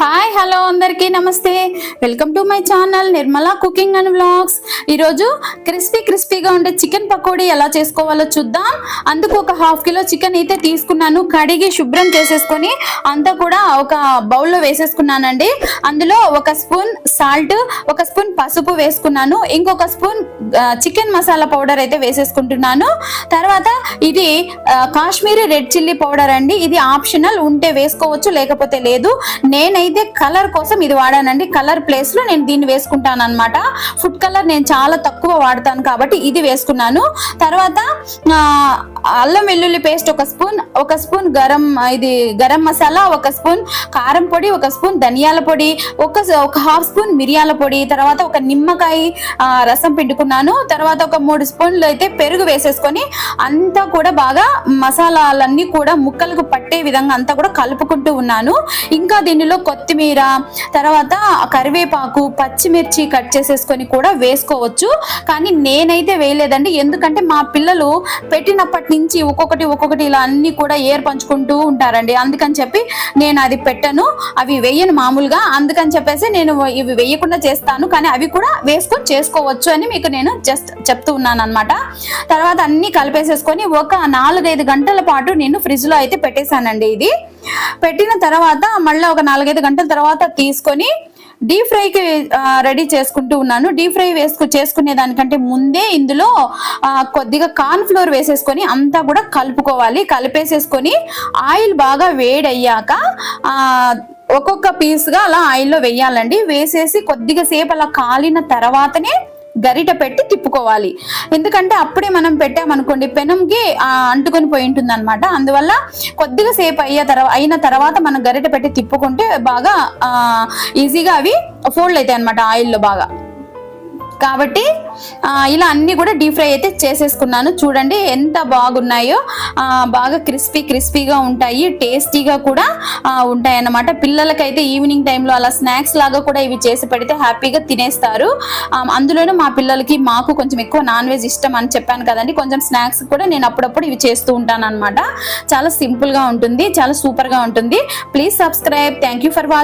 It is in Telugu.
హాయ్ హలో అందరికీ నమస్తే. Welcome to my channel Nirmala cooking and vlogs ఈరోజు క్రిస్పీ క్రిస్పీగా ఉండే చికెన్ పకోడీ ఎలా చేసుకోవాలో చూద్దాం. అందుకు ఒక హాఫ్ కిలో చికెన్ అయితే తీసుకున్నాను. కడిగి శుభ్రం చేసేసుకొని అంతా కూడా ఒక బౌల్లో వేసేసుకున్నానండి. అందులో ఒక స్పూన్ సాల్ట్ ఒక స్పూన్ పసుపు వేసుకున్నాను. ఇంకొక స్పూన్ చికెన్ మసాలా పౌడర్ అయితే వేసేసుకుంటున్నాను. తర్వాత ఇది కాశ్మీరీ రెడ్ చిల్లీ పౌడర్ అండి. ఇది ఆప్షనల్ ఉంటే వేసుకోవచ్చు లేకపోతే లేదు. నేనైతే కలర్ కోసం ఇది వాడానండి. కలర్ ప్లేస్లో నేను దీన్ని వేసుకుంటాను అనమాట ఫుడ్ కలర్ నేను చాలా తక్కువ వాడతాను కాబట్టి ఇది వేసుకున్నాను. తర్వాత అల్లం వెల్లుల్లి పేస్ట్ ఒక స్పూన్ ఒక స్పూన్ గరం ఇది గరం మసాలా ఒక స్పూన్ కారం పొడి ఒక స్పూన్ ధనియాల పొడి ఒక ఒక హాఫ్ స్పూన్ మిరియాల పొడి తర్వాత ఒక నిమ్మకాయ రసం పిండుకున్నాను. తర్వాత ఒక మూడు స్పూన్లు అయితే పెరుగు వేసేసుకొని అంతా కూడా బాగా మసాలాలన్నీ కూడా ముక్కలకు పట్టే విధంగా అంతా కూడా కలుపుకుంటూ ఉన్నాను. ఇంకా దీనిలో కొత్తిమీర తర్వాత కరివేపాకు పచ్చిమిర్చి కట్ చేసేసుకొని కూడా వేసుకోవచ్చు. కానీ నేనైతే వేయలేదండి. ఎందుకంటే మా పిల్లలు పెట్టినప్పటి నుంచి ఒక్కొక్కటి ఒక్కొక్కటి ఇలా అన్ని కూడా ఏర్ పంచుకుంటూ ఉంటారండి. అందుకని చెప్పి నేను అది పెట్టను. అవి వేయను మామూలుగా. అందుకని చెప్పేసి నేను ఇవి వేయకుండా చేస్తాను. కానీ అవి కూడా వేసుకొని చేసుకోవచ్చు అని మీకు నేను జస్ట్ చెప్తూ ఉన్నాను అనమాట తర్వాత అన్ని కలిపేసేసుకొని ఒక నాలుగైదు గంటల పాటు నేను ఫ్రిడ్జ్లో అయితే పెట్టేశానండి ఇది. పెట్టిన తర్వాత మళ్ళీ ఒక నాలుగైదు గంటల తర్వాత తీసుకొని డీప్ ఫ్రైకి రెడీ చేసుకుంటూ ఉన్నాను. డీప్ ఫ్రై వేసుకు చేసుకునే దానికంటే ముందే ఇందులో కొద్దిగా కార్న్ ఫ్లోర్ వేసేసుకొని అంతా కూడా కలుపుకోవాలి. కలిపేసేసుకొని ఆయిల్ బాగా వేడయ్యాక ఒక్కొక్క పీస్గా అలా ఆయిల్లో వేయాలండి. వేసేసి కొద్దిగా సేపు అలా కాలిన తర్వాతనే గరిట పెట్టి తిప్పుకోవాలి. ఎందుకంటే అప్పుడే మనం పెట్టామనుకోండి పెనంకి అంటుకొని పోయి ఉంటుంది అనమాట అందువల్ల కొద్దిగా సేపు అయ్యే తర్వాత అయిన తర్వాత మనం గరిట పెట్టి తిప్పుకుంటే బాగా ఈజీగా అవి ఫోల్డ్ అవుతాయి అనమాట ఆయిల్లో బాగా. కాబట్టి ఇలా అన్ని కూడా డీప్ ఫ్రై అయితే చేసేసుకున్నాను. చూడండి ఎంత బాగున్నాయో. బాగా క్రిస్పీ క్రిస్పీగా ఉంటాయి టేస్టీగా కూడా ఉంటాయి అన్నమాట పిల్లలకైతే ఈవినింగ్ టైంలో అలా స్నాక్స్ లాగా కూడా ఇవి చేసి పెడితే హ్యాపీగా తినేస్తారు. అందులోనూ మా పిల్లలకి మాకు కొంచెం ఎక్కువ నాన్ వెజ్ ఇష్టం అని చెప్పాను కదండి. కొంచెం స్నాక్స్ కూడా నేను అప్పుడప్పుడు ఇవి చేస్తూ ఉంటాను అనమాట చాలా సింపుల్గా ఉంటుంది చాలా సూపర్గా ఉంటుంది. Please subscribe. Thank you for watching